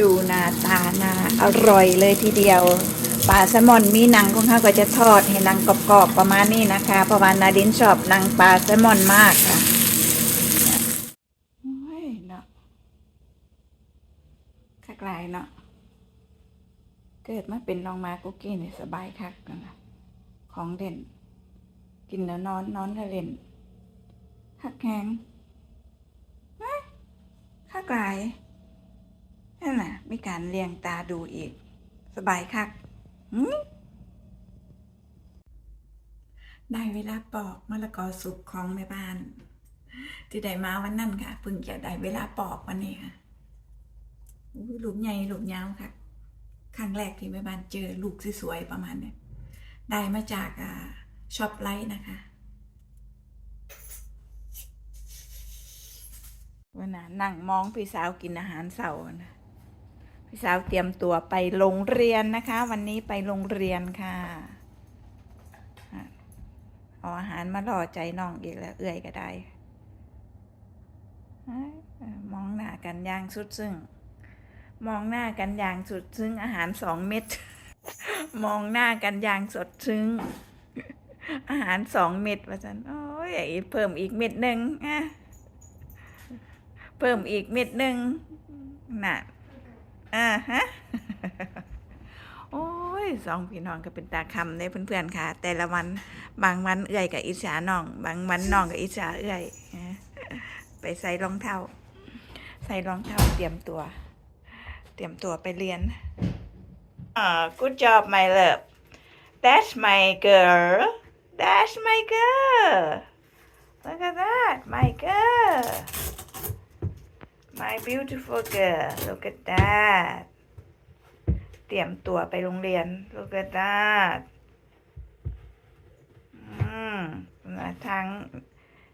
ดูหน้าตาน่าอร่อยเลยทีเดียวปลาแซลมอนมีหนังของเขาก็จะทอดให้หนังกรอบๆประมาณนี้นะคะเพราะว่านาดินชอบหนังปลาแซลมอนมากค่ะโอ้ยเนาะคักลายเนาะเกิดมาเป็นน้องมากุกกี้นี่สบายคักนั่ะของเด่น กินแล้วนอนนอนแล้วเล่นคักแหงคักลาย นั่นน่ะมีการเลียงตาดูอีก สบายคักได้เวลาปอกมะละกอสุกของแม่บ้าน ที่ได้มาวันนั้นค่ะเพิ่งจะได้เวลาปอกวันนี้ค่ะอู้ลูกใหญ่ลูกยาวค่ะครั้งแรกที่แม่บ้านเจอลูกสวยๆประมาณเนี้ยได้มาจากช็อปไลท์นะคะวันนั้นนั่งมองพี่สาวกินอาหารเสาร์นะ พี่สาวเตรียมตัวไปโรงเรียนนะคะ วันนี้ไปโรงเรียนค่ะเอาอาหารมาล่อใจน้องอีกแล้วเอื่อยก็ได้มองหน้ากันอย่างสุดซึ่งมองหน้ากันอย่างสุดซึ้งอาหารสองเม็ดมองหน้ากันอย่างสดซึ้งอาหารสองเม็ดว่าสันโอ้ยเพิ่มอีกเม็ดหนึ่งอะเพิ่มอีกเม็ดหนึ่งน่ะ อ่าฮะ โอ้ยสองพี่น้องก็เป็นตาคำในเพื่อนๆค่ะ แต่ละวัน บางวันเอื่อยกับอิจฉาน้อง บางวันน้องกับอิจฉาเอื่อยไปใส่รองเท้า ใส่รองเท้าเตรียมตัว เตรียมตัวไปเรียนอ่า good job my love that's my girl that's my girl look at that my girl My beautiful girl look at that เตรียมตัวไปโรงเรียน look at that อืมทาง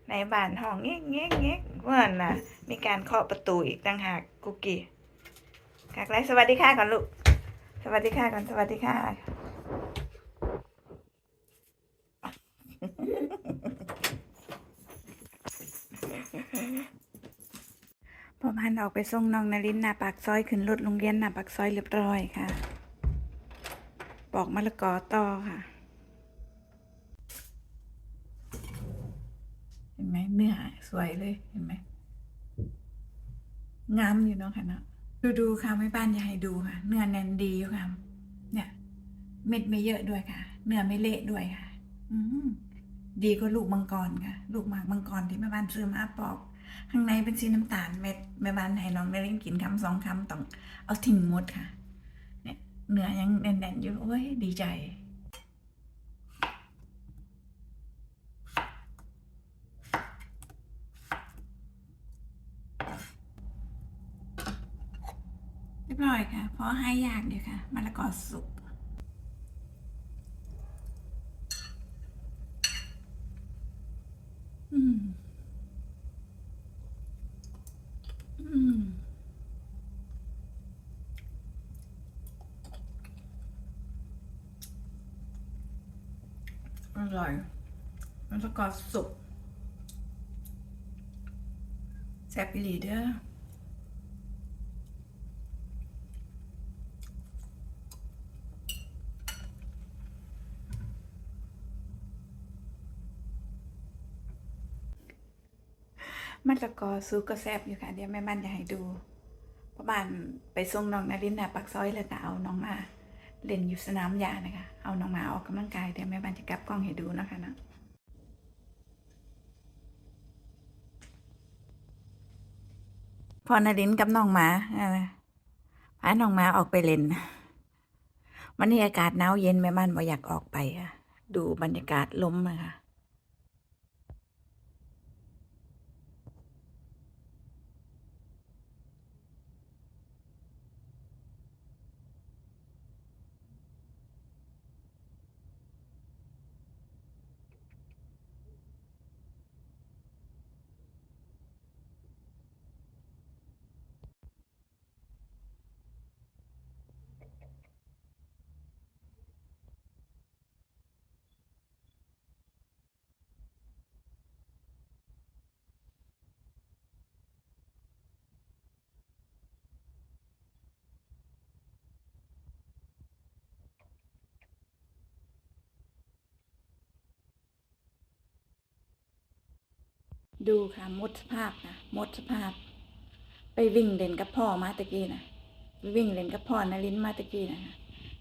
ในบ้านห้องเงี้ยเงี้ยเงี้ยเมื่อนน่ะ มีการเคาะประตูอีกต่างหากกุกกี้กักไรสวัสดีค่ะก่อนลูก สวัสดีค่ะก่อนสวัสดีค่ะ พันออกไปส่งน้องนารินหน้าปากซอยขึ้นรถโรงเรียนหน้าปากซอยเรียบร้อยค่ะ ปอกมะละกอต่อค่ะ เห็นไหมเนื้อสวยเลยเห็นไหมงามอยู่เนาะค่ะเนาะดูดูค่ะไม่บ้านยาให้ดูค่ะ เนื้อแน่นดีอยู่ค่ะ เนี่ย เม็ดไม่เยอะด้วยค่ะ เนื้อไม่เละด้วยค่ะ อืมดีกว่าลูกมังกรค่ะ ลูกหมากมังกรที่แม่บ้านซื้อมาปอก ข้างในเป็นสีน้ำตาลเม็ดแม่บ้านให้น้องได้เล่นกินคำสองคำต้องเอาทิ้งหมดค่ะเนี่ยเนื้อยังแน่นๆอยู่โอ้ยดีใจเรียบร้อยค่ะ เพราะให้ยากเดียวค่ะมะละกอสุกอืม อืม อ ร่อยมะละกอสุกแซ่บอีหลีเด้อมะละกอซุปก็แซ่บอยู่ค่ะเดี๋ยวแม่บ้านจะให้ดูเพระบ้านไปส่งน้องนารินน่ะปักซอยแล้วก็เอาน้องมา เล่นอยู่สนามหญ้านะคะ เอาน้องหมาออกกำลังกายเดี๋ยวแม่บ้านจะกลับกล้องให้ดูนะคะนะพอนารินกับน้องหมาอ่าพาน้องหมาออกไปเล่นวันนี้อากาศหนาวเย็นแม่บ้านบ่อยากออกไปอะดูบรรยากาศลมนะคะ ดูค่ะหมดสภาพนะหมดสภาพ ไปวิ่งเล่นกับพ่อมาตะกี้นะไปวิ่งเล่นกับพ่อนารินมาตะกี้นะ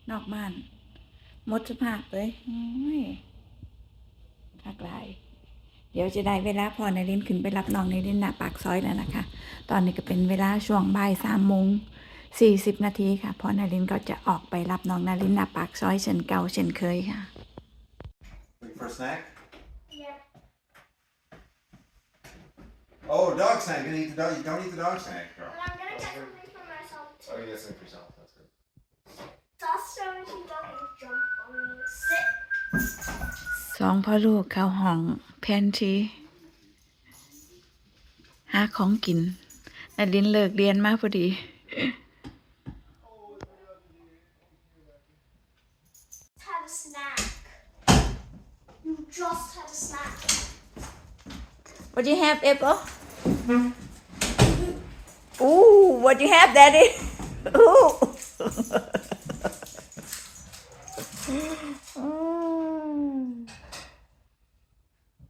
นอกบ้านหมดสภาพเลยโอ้ยคักหลายเดี๋ยวจะได้เวลาพ่อนารินขึ้นไปรับน้องนารินหน้าปากซอยแล้วนะคะ ตอนนี้ก็เป็นเวลาช่วงบ่ายสามโมงสี่สิบนาทีค่ะพ่อนารินก็จะออกไปรับน้องนารินหน้าปากซอยเช่นเก่าเช่นเคยค่ะ Wait for a snack? Yeah. Oh, dog snack. You gonna eat the dog? You don't eat the dog snack, girl. But I'm gonna get something for myself too. Oh, you get something for yourself. That's good. Toss so she doesn't jump on me. Sit. สองพ่อลูกเข้าห้องแพนทรีหาของกินนารินเลิกเรียนมาพอดี Had a snack. You just had a snack. What do you have, Apple? Ooh, what do you have, Daddy? Ooh. Mm.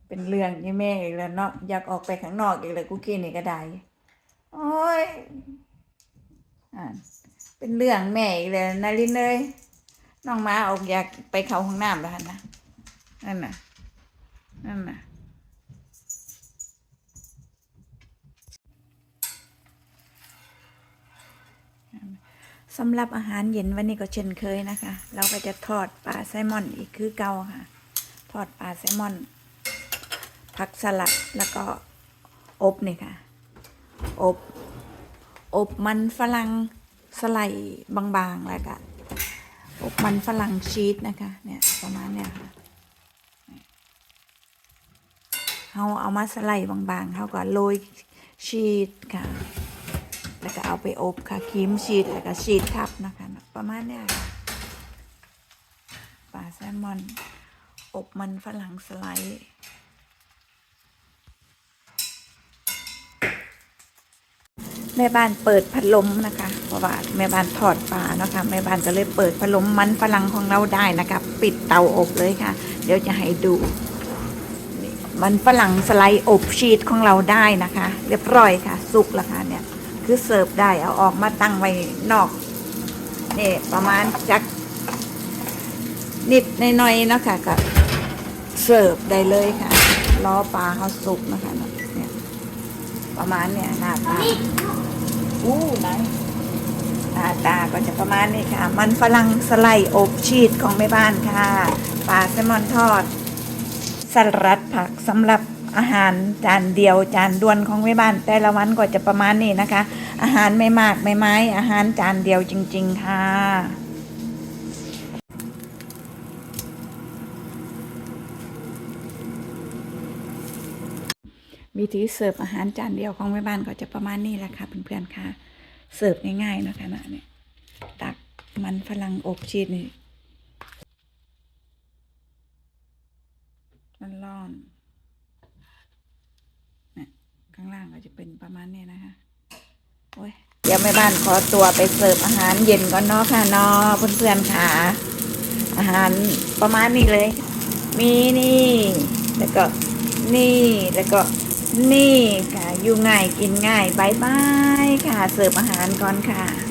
เป็นเรื่องยี่แม่อีกแล้วเนาะอยากออกไปข้างนอกอีกเลยกุกกี้นี่ก็ได้โอ้ยอ่าเป็นเรื่องแม่อีกเลยนารินเลยน้องมาออกอยากไปเข้าห้องน้ำแล้วนนะนั่นน่ะนั่นน่ะ สำหรับอาหารเย็นวันนี้ก็เช่นเคยนะคะ เราก็จะทอดปลาแซลมอนอีกคือเก่าค่ะ ทอดปลาแซลมอน ผักสลัดแล้วก็อบนี่ค่ะ อบ อบมันฝรั่งสไลด์บางๆแล้วก็อบมันฝรั่งชีสนะคะเนี่ยประมาณเนี่ยค่ะเขาเอามาสไลด์บางๆเขาก็โรยชีสค่ะ แล้วก็เอาไปอบค่ะครีมชีสแล้วก็ชีสทับนะคะ ประมาณเนี้ยปลาแซลมอน อบมันฝรั่งสไลด์แม่บ้านเปิดพัดลมนะคะ เพราะว่าแม่บ้านทอดปลาเนาะคะแม่บ้านก็เลยเปิดพัดลมมันฝรั่งของเราได้นะคะ ปิดเตาอบเลยค่ะ เดี๋ยวจะให้ดูมันฝรั่งสไลด์อบชีสของเราได้นะคะ เรียบร้อยค่ะ สุกแล้วค่ะเนี่ย คือเสิร์ฟได้เอาออกมาตั้งไว้นอกนี่ประมาณจัก นิดหน่อยเนาะค่ะก็เสิร์ฟได้เลยค่ะล้อปลาเขาสุกนะคะเนี่ยประมาณเนี่ยหน้าตาอู้ไหนหน้าตาก็จะประมาณนี้ค่ะ มันฝรั่งสไลด์อบชีสของแม่บ้านค่ะปลาแซลมอนทอดสลัดผักสำหรับ อาหารจานเดียวจานด่วนของแม่บ้าน แต่ละวันก็จะประมาณนี้นะคะ อาหารไม่มากไม่ไม้อาหารจานเดียวจริง ๆ ค่ะวิธีเสิร์ฟอาหารจานเดียวของแม่บ้านก็จะประมาณนี้แหละค่ะเพื่อนๆค่ะ เสิร์ฟง่ายๆนาะคะนะเนี่ยตักมันฝรั่งอบชีสนี่ร้อนเนี่ย ข้างล่างก็จะเป็นประมาณนี้นะคะโอ้ยเดี๋ยวแม่บ้านขอตัวไปเสิร์ฟอาหารเย็นก่อนเนาะค่ะเนาะเพื่อนๆค่ะ อาหารประมาณนี้เลย มีนี่ แล้วก็นี่แล้วก็นี่ค่ะอยู่ง่ายกินง่ายบายบายค่ะ เสิร์ฟอาหารก่อนค่ะ